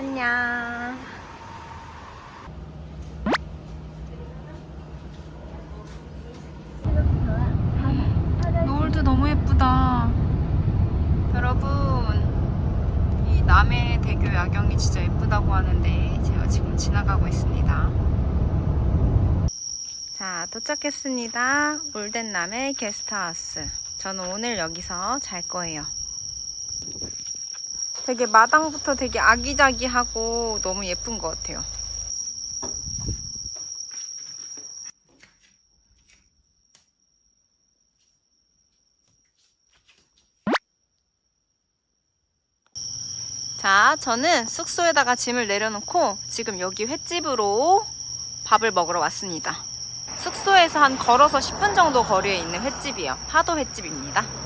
안녕. 노을도 너무 예쁘다. 여러분 이 남해 대교 야경이 진짜 예쁘다고 하는데 제가 지금 지나가고 있습니다. 자 도착했습니다. 올덴 남해 게스트하우스. 저는 오늘 여기서 잘 거예요 되게 마당부터 되게 아기자기하고 너무 예쁜 것 같아요 자, 저는 숙소에다가 짐을 내려놓고 지금 여기 횟집으로 밥을 먹으러 왔습니다. 숙소에서 한 걸어서 10분 정도 거리에 있는 횟집이에요. 파도 횟집입니다.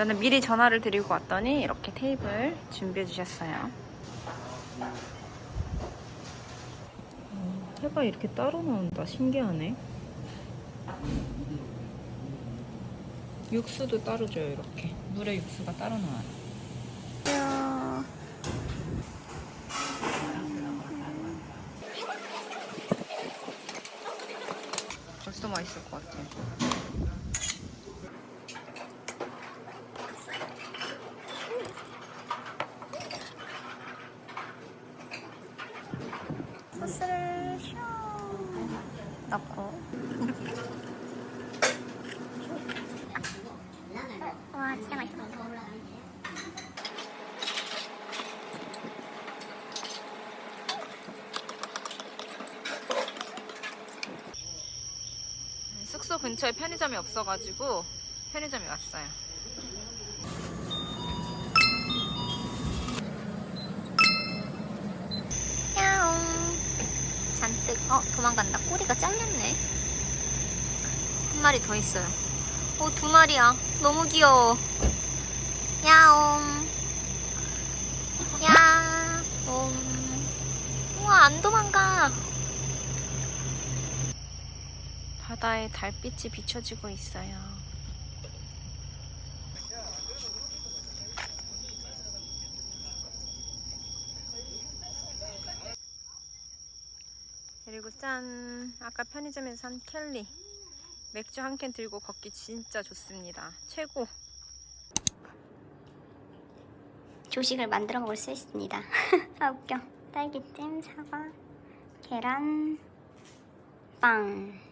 저는 미리 전화를 드리고 왔더니 이렇게 테이블 준비해 주셨어요. 해가 이렇게 따로 나온다. 신기하네. 육수도 따로 줘요, 이렇게. 물에 육수가 따로 나와요. 이야. 벌써 맛있을 것 같아. 소스를 슝 넣고. 와 진짜 맛있어. 숙소 근처에 편의점이 없어가지고 편의점에 왔어요. 야옹. 잔뜩 어 도망간다. 꼬리가 잘렸네. 한 마리 더 있어요. 오 두 마리야. 너무 귀여워. 야옹. 야옹. 우와 안 도망가. 바다에 달빛이 비춰지고 있어요. 그리고 짠! 아까 편의점에서 산 켈리. 맥주 한 캔 들고 걷기 진짜 좋습니다. 최고! 조식을 만들어 먹을 수 있습니다. 아 웃겨. 딸기잼, 사과, 계란, 빵.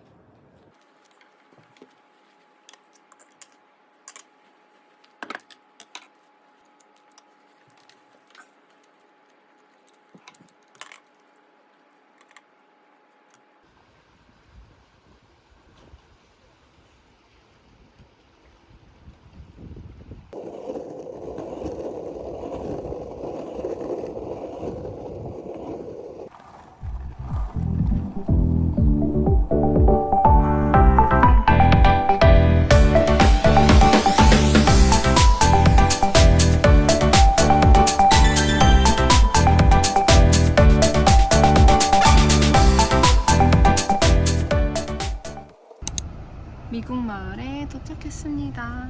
미국 마을에 도착했습니다.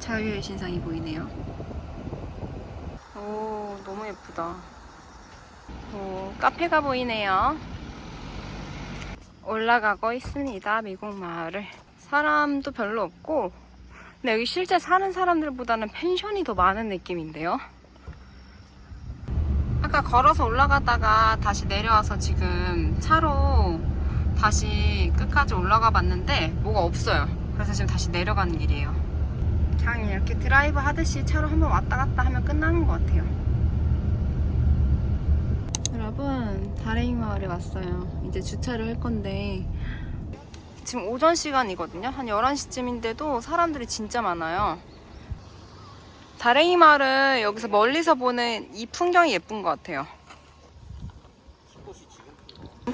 자유의 신상이 보이네요. 오, 너무 예쁘다. 오, 카페가 보이네요. 올라가고 있습니다. 미국 마을을. 사람도 별로 없고, 근데 여기 실제 사는 사람들보다는 펜션이 더 많은 느낌인데요. 아까 걸어서 올라가다가 다시 내려와서 지금 차로 다시 끝까지 올라가 봤는데 뭐가 없어요. 그래서 지금 다시 내려가는 길이에요. 그냥 이렇게 드라이브 하듯이 차로 한번 왔다 갔다 하면 끝나는 것 같아요. 여러분, 다랭이 마을에 왔어요. 이제 주차를 할 건데 지금 오전 시간이거든요. 한 11시쯤인데도 사람들이 진짜 많아요. 다랭이 마을은 여기서 멀리서 보는 이 풍경이 예쁜 것 같아요.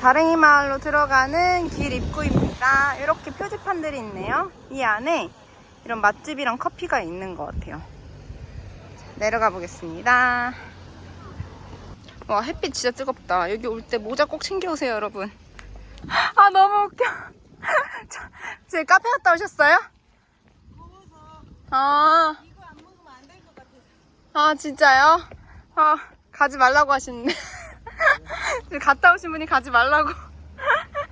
다랭이 마을로 들어가는 길 입구입니다. 이렇게 표지판들이 있네요. 이 안에 이런 맛집이랑 커피가 있는 것 같아요. 자, 내려가 보겠습니다. 와 햇빛 진짜 뜨겁다. 여기 올 때 모자 꼭 챙겨오세요 여러분. 아 너무 웃겨. 저, 제 카페 갔다 오셨어요? 아. 아 진짜요? 아 가지 말라고 하시는데 갔다 오신 분이 가지 말라고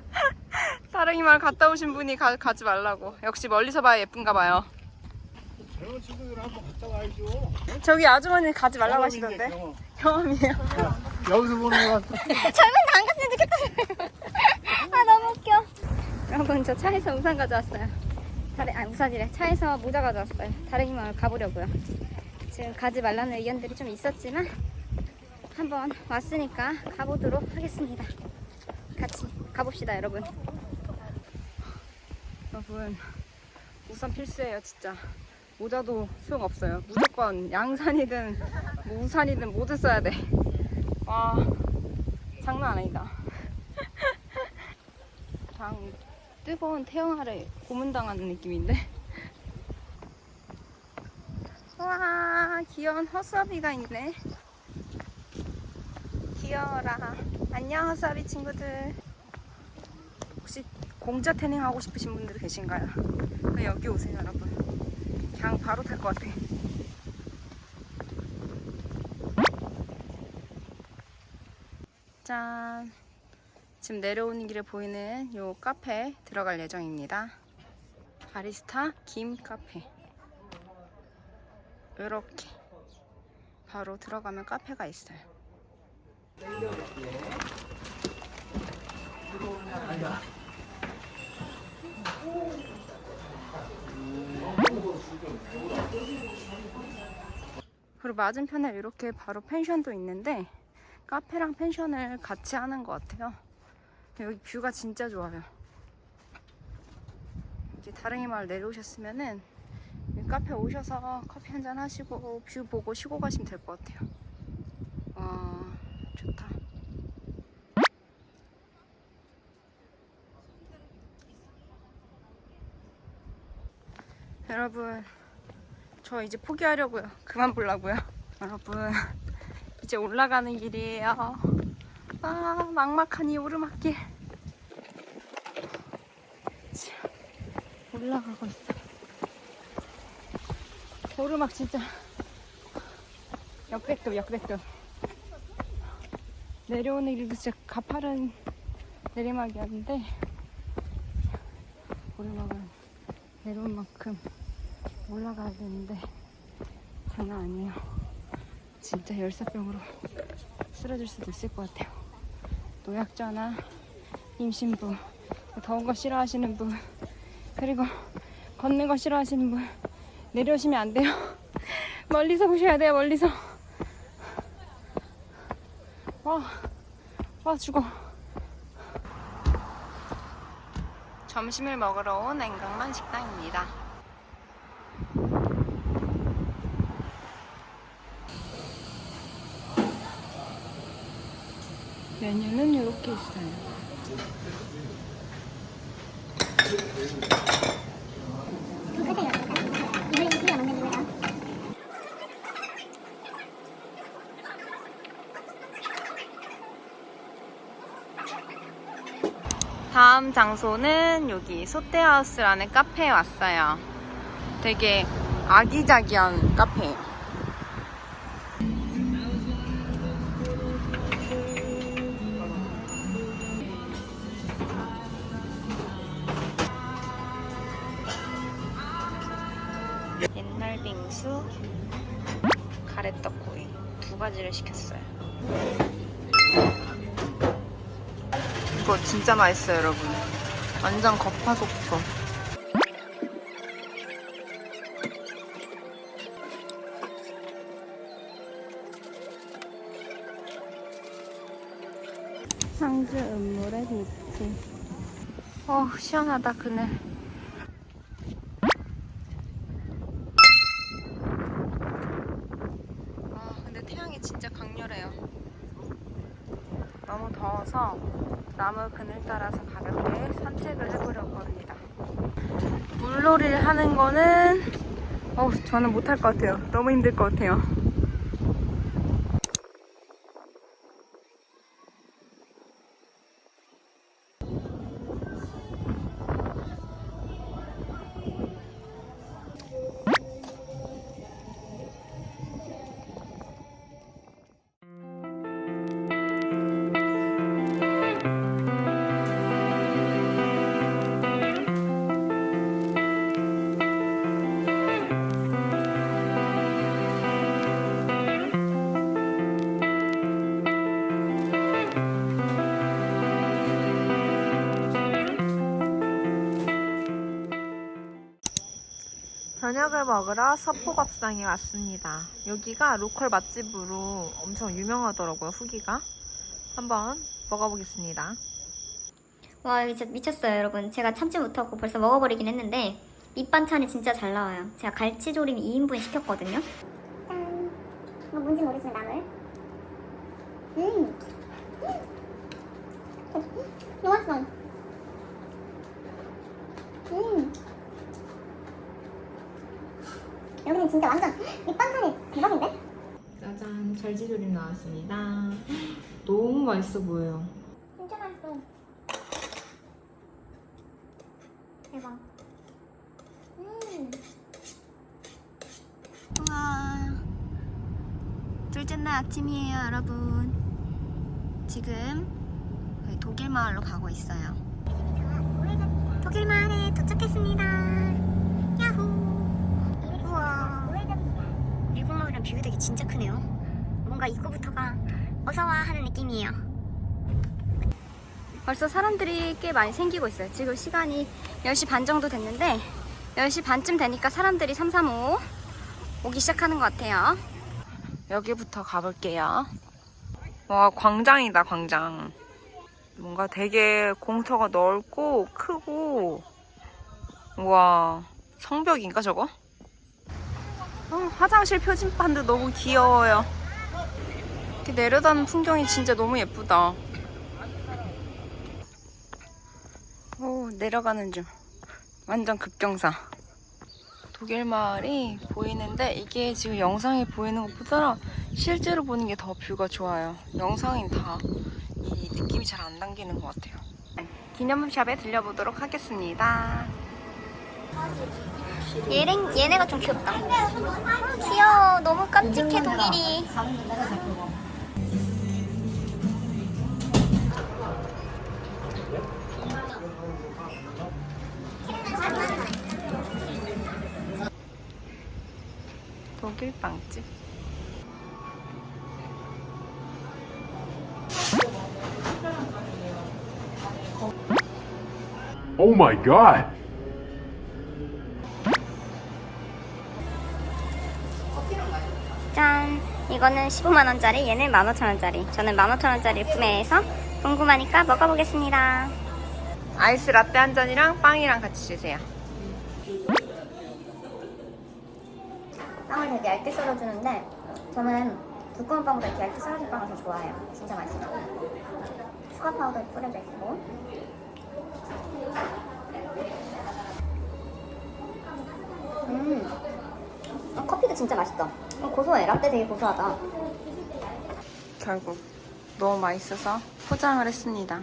다랭이 마을 갔다 오신 분이 가, 가지 말라고 역시 멀리서 봐야 예쁜가 봐요 젊은 친구들 한번 갔다 와야죠. 저기 아주머니 가지 말라고 하시던데 경험. 경험이에요 여기서 보는 거 같아. 젊은 안 갔으면 좋겠다. 아 너무 웃겨. 여러분 저 차에서 우산 가져왔어요. 다리 아 우산이래. 차에서 모자 가져왔어요. 다랭이 마을 가보려고요. 지금 가지 말라는 의견들이 좀 있었지만 한번 왔으니까 가보도록 하겠습니다. 같이 가봅시다 여러분. 여러분 우산 필수예요 진짜. 모자도 소용없어요. 무조건 양산이든 뭐 우산이든 모두 써야 돼 와 장난 아니다. 그냥 뜨거운 태양 아래 고문당하는 느낌인데? 와 귀여운 허수아비가 있네 귀여워라. 안녕 허수아비 친구들. 혹시 공자 태닝 하고 싶으신 분들 계신가요? 그럼 여기 오세요 여러분. 그냥 바로 탈 것 같아. 짠. 지금 내려오는 길에 보이는 요 카페 들어갈 예정입니다. 바리스타 김 카페. 이렇게 바로 들어가면 카페가 있어요 그리고 맞은편에 이렇게 바로 펜션도 있는데 카페랑 펜션을 같이 하는 것 같아요. 여기 뷰가 진짜 좋아요. 이제 다랭이 마을 내려오셨으면은 카페 오셔서 커피 한잔 하시고 뷰 보고 쉬고 가시면 될 것 같아요. 와 좋다. 여러분 저 이제 포기하려고요. 그만 보려고요. 여러분, 이제 올라가는 길이에요. 아, 막막한 이 오르막길. 자, 올라가고 있어. 오르막 진짜 역대급, 역대급. 내려오는 길도 진짜 가파른 내리막이었는데, 오르막은 내려온 만큼 올라가야 되는데 장난 아니에요. 진짜 열사병으로 쓰러질 수도 있을 것 같아요. 노약자나 임신부, 더운 거 싫어하시는 분, 그리고 걷는 거 싫어하시는 분 내려오시면 안 돼요. 멀리서 보셔야 돼요. 멀리서. 와, 와 죽어. 점심을 먹으러 온 앵강만 식당입니다. 메뉴는 이렇게 있어요. 다음 장소는 여기 소떼하우스라는 카페에 왔어요. 되게 아기자기한 카페예요. 옛날 빙수, 가래떡구이 두 가지를 시켰어요. 이거 진짜 맛있어요, 여러분. 완전 겉바속촉. 상주 음물의 비치. 어, 시원하다, 그늘. 아, 근데 태양이 진짜 강렬해요. 너무 더워서 나무 가볍게 산책을 해보려고 합니다. 물놀이를 하는 거는 어 저는 못할 것 같아요. 너무 힘들 것 같아요. 저녁을 먹으러 서포갑상에 왔습니다. 여기가 로컬 맛집으로 엄청 유명하더라고요, 후기가. 한번 먹어보겠습니다. 와 여기 진짜 미쳤어요 여러분. 제가 참지 못하고 벌써 먹어버리긴 했는데 밑반찬이 진짜 잘 나와요. 제가 갈치조림 2인분 시켰거든요. 짠. 이거 뭔지 모르지만 나물 음. 너무 맛있어 음 여기는 진짜 완전 밑반찬이 대박인데? 짜잔, 잘지조림 나왔습니다. 너무 맛있어 보여요. 진짜 맛있어. 대박. 음. 우와. 둘째 날 아침이에요 여러분. 지금 독일 마을로 가고 있어요. 독일 마을에 도착했습니다 진짜 크네요 뭔가 입구부터가 어서와 하는 느낌이에요 벌써 사람들이 꽤 많이 생기고 있어요. 지금 시간이 10시 반 정도 됐는데 10시 반쯤 되니까 사람들이 335 오기 시작하는 것 같아요. 여기부터 가볼게요. 와, 광장이다, 광장. 뭔가 되게 공터가 넓고 크고, 와, 성벽인가 저거? 어, 화장실 표지판도 너무 귀여워요. 이렇게 내려다는 풍경이 진짜 너무 예쁘다. 오, 내려가는 중. 완전 급경사. 독일 마을이 보이는데 이게 지금 영상에 보이는 것보다 실제로 보는 게 더 뷰가 좋아요. 영상엔 다이 느낌이 잘 안 담기는 것 같아요. 기념샵에 들려보도록 하겠습니다. 얘네, 얘네가 좀 귀엽다. 귀여워. 너무 깜찍해, 독일이. 독일 빵집. Oh my god! 이거는 15만원짜리, 얘는 15,000원짜리. 저는 15,000원짜리 구매해서 궁금하니까 먹어보겠습니다. 아이스 라떼 한 잔이랑 빵이랑 같이 주세요. 빵을 되게 얇게 썰어주는데 저는 두꺼운 빵보다 이렇게 얇게 썰어진 빵을 더 좋아해요. 진짜 맛있어요. 추가 파우더 뿌려져 있고 음, 어, 커피도 진짜 맛있다. 어, 고소해. 라떼 되게 고소하다. 결국 너무 맛있어서 포장을 했습니다.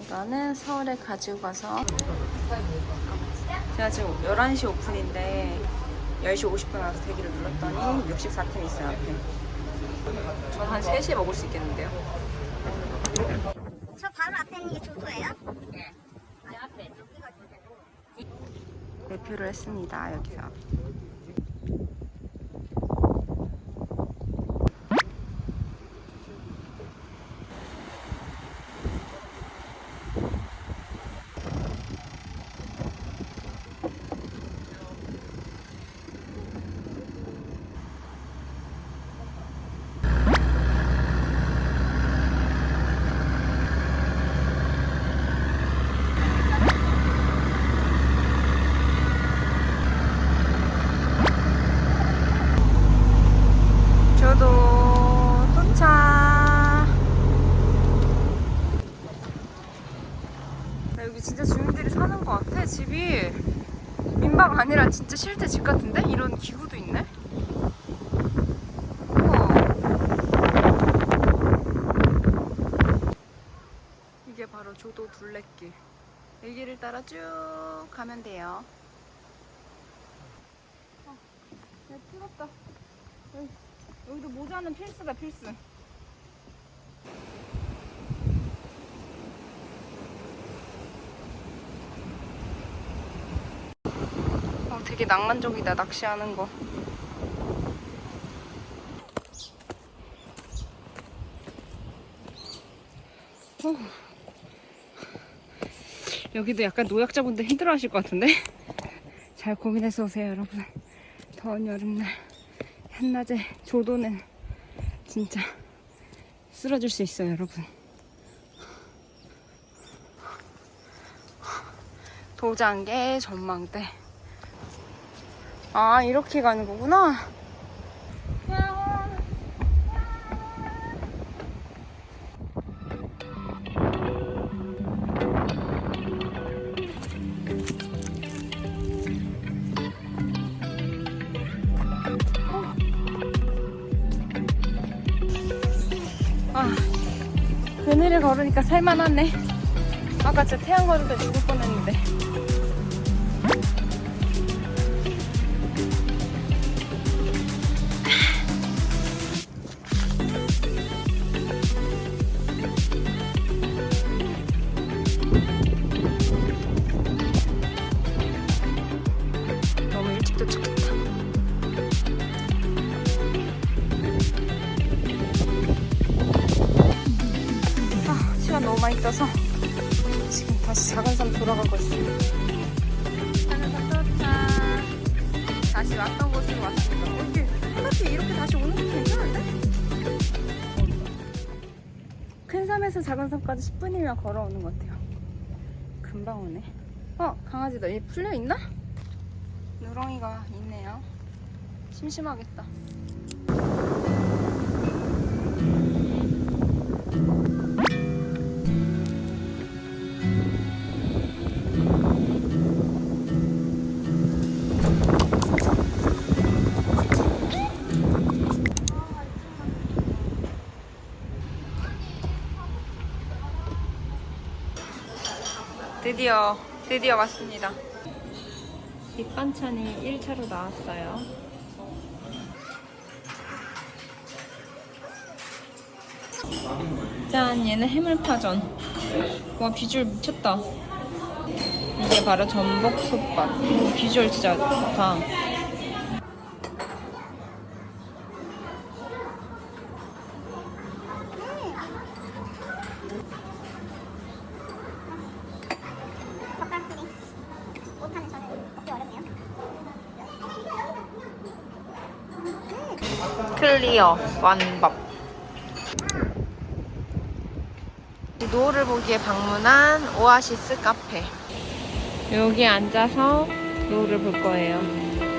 이거는 서울에 가지고 가서 제가 지금 11시 오픈인데 10시 50분 와서 대기를 눌렀더니 64팀 있어요 앞에. 저는 한 3시에 먹을 수 있겠는데요. 저 바로 앞에 있는 게 조도예요? 대표를 했습니다 여기서. 저도 도착. 나 여기 진짜 주민들이 사는 것 같아 집이 민박 아니라 진짜 실제 집 같은데 이런 기구도 있네. 우와. 이게 바로 조도 이 길을 따라 쭉 가면 돼요. 아, 야, 풀었다. 여기. 여기도 모자는 필수다 필수 어, 되게 낭만적이다 낚시하는 거 어. 여기도 약간 노약자분들 힘들어 하실 것 같은데 잘 고민해서 오세요, 여러분. 더운 여름날 한낮에 조도는 진짜 쓰러질 수 있어요, 여러분. 도장계 전망대. 아, 이렇게 가는 거구나. 걸으니까 살만하네. 아까 진짜 태양 때 죽을 뻔했는데. 10분이면 걸어오는 것 같아요. 금방 오네. 어, 강아지도 얘 풀려 있나? 누렁이가 있네요. 심심하겠다. 드디어 드디어 왔습니다. 밑반찬이 1차로 나왔어요. 짠, 얘는 해물파전. 와, 비주얼 미쳤다. 이게 바로 전복솥밥. 오, 비주얼 진짜 좋다. 클리어 완밥. 노을을 보기에 방문한 오아시스 카페. 여기 앉아서 노을을 볼 거예요.